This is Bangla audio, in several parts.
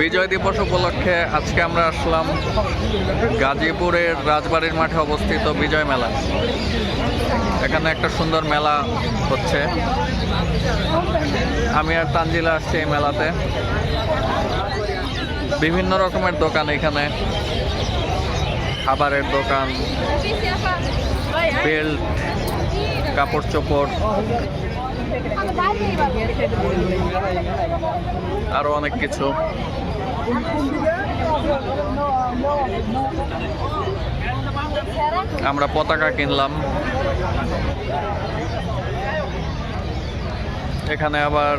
বিজয় দিবস উপলক্ষে আজকে আমরা আসলাম গাজীপুরের রাজবাড়ির মাঠে অবস্থিত বিজয় মেলা। এখানে একটা সুন্দর মেলা হচ্ছে। আমি আর তানজিলা আসছি এই মেলাতে। বিভিন্ন রকমের দোকান এখানে। খাবারের দোকান, বেল্ট, কাপড় চোপড়। আরও অনেক কিছু। আমরা পতাকা কিনলাম। এখানে আবার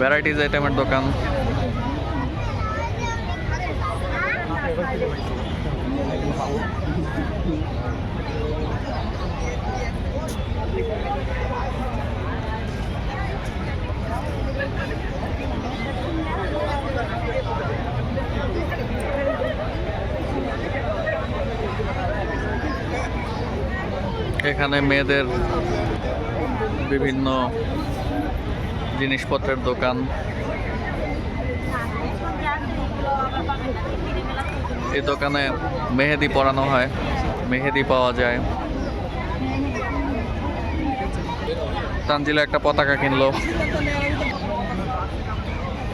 ভ্যারাইটিস আইটেমের দোকান। এখানে মেয়েদের বিভিন্ন জিনিসপত্রের দোকান। এই দোকানে মেহেদি পরানো হয়, মেহেদি পাওয়া যায়। তানজিলা একটা পতাকা কিনলো।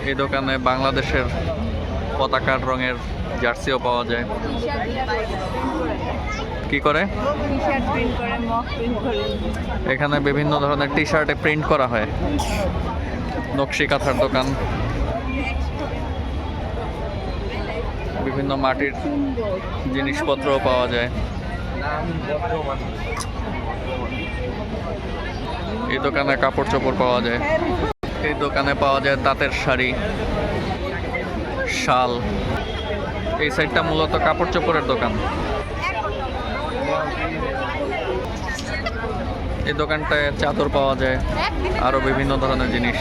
এই দোকানে বাংলাদেশের পতাকার রঙের জার্সিও পাওয়া যায়। কি করে? এখানে বিভিন্ন ধরনের টি শার্টে প্রিন্ট করা হয়। নকশি কাঁথার দোকান। বিভিন্ন মাটির জিনিসপত্রও পাওয়া যায়। এই দোকানে কাপড় চোপড় পাওয়া যায়। এই দোকানে পাওয়া যায় তাঁতের শাড়ি শাল। এই সাইডটা মূলত কাপড় চোপড়ের দোকান। এই দোকানটায় চাদর পাওয়া যায়, আরও বিভিন্ন ধরনের জিনিস।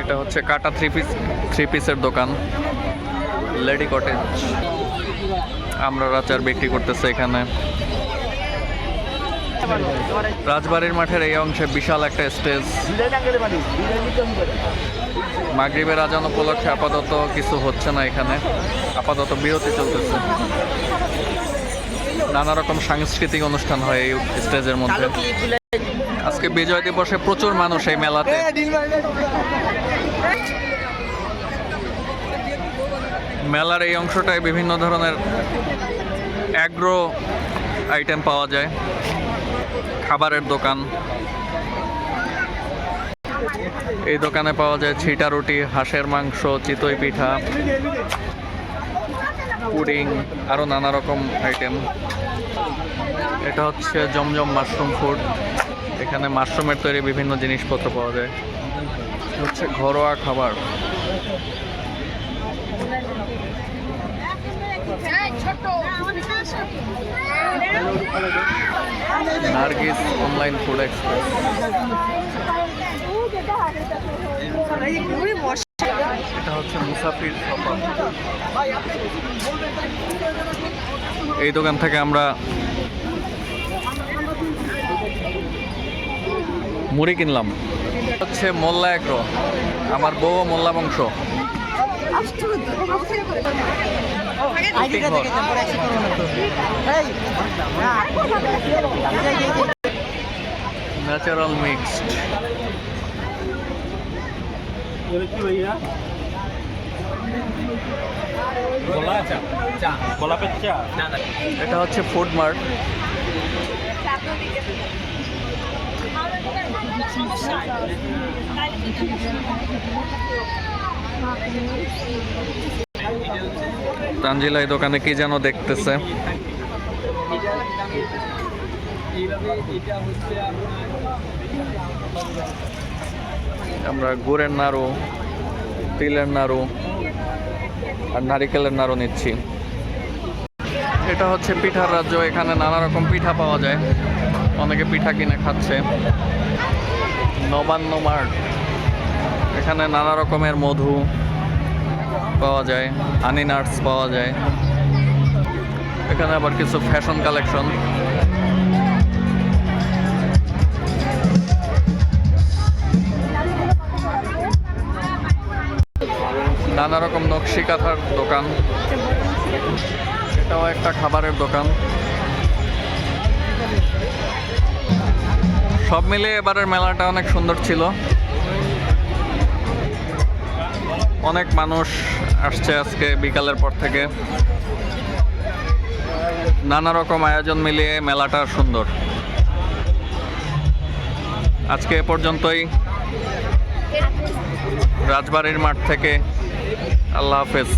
এটা হচ্ছে কাটা থ্রি পিস থ্রি পিসের দোকান লেডি কটেজ আমরা আচার বিক্রি করতেছে এখানে। রাজবাড়ির মাঠের এই অংশে বিশাল একটা স্টেজ। মাগরিবের আজান উপলক্ষে আপাতত কিছু হচ্ছে না এখানে। আপাতত বিরতি চলতেছে। নানা রকম সাংস্কৃতিক অনুষ্ঠান হয় এই স্টেজের মধ্যে। আজকে বিজয় দিবসে প্রচুর মানুষ এই মেলাতে। মেলার এই অংশটায় বিভিন্ন ধরনের অ্যাগ্রো আইটেম পাওয়া যায়। খাবারের দোকান। এই দোকানে পাওয়া যায় ছিটা রুটি হাঁসের মাংস চিতই পিঠা। পুডিং আরও নানা রকম আইটেম এটা হচ্ছে জমজম মাশরুম ফুড এখানে মাশরুমের তৈরি বিভিন্ন জিনিসপত্র পাওয়া যায়। হচ্ছে ঘরোয়া খাবার। Nargis online food express. এটা হচ্ছে এই দোকান থেকে আমরা মুড়ি কিনলাম। হচ্ছে মোল্লা এগ্রো, আমার বউ মোল্লা বংশ ন্যাচারাল মিক্সড এটা হচ্ছে ফুড মার্ট তানজিলা এই দোকানে কি যেন দেখতেছে। আমরা গুড়ের নাড়ু, তিলের নাড়ু আর নারিকেলের নাড়ু নিচ্ছি। এটা হচ্ছে পিঠার রাজ্য, এখানে নানা রকম পিঠা পাওয়া যায়। অনেকে পিঠা কিনে খাচ্ছে। নবান্ন মার্ট। এখানে নানা রকমের মধু পাওয়া যায় হানি পাওয়া যায়। এখানে আবার কিছু ফ্যাশন কালেকশন নানা রকম নকশি কাঁথার দোকান। এটাও একটা খাবারের দোকান। সব মিলিয়ে এবারের মেলাটা অনেক সুন্দর ছিল। অনেক মানুষ আসছে আজকে বিকালের পর থেকে। নানা রকম আয়োজন মিলিয়ে মেলাটা সুন্দর। আজকে এ পর্যন্তই। রাজবাড়ির মাঠ থেকে আল্লাহ হাফেজ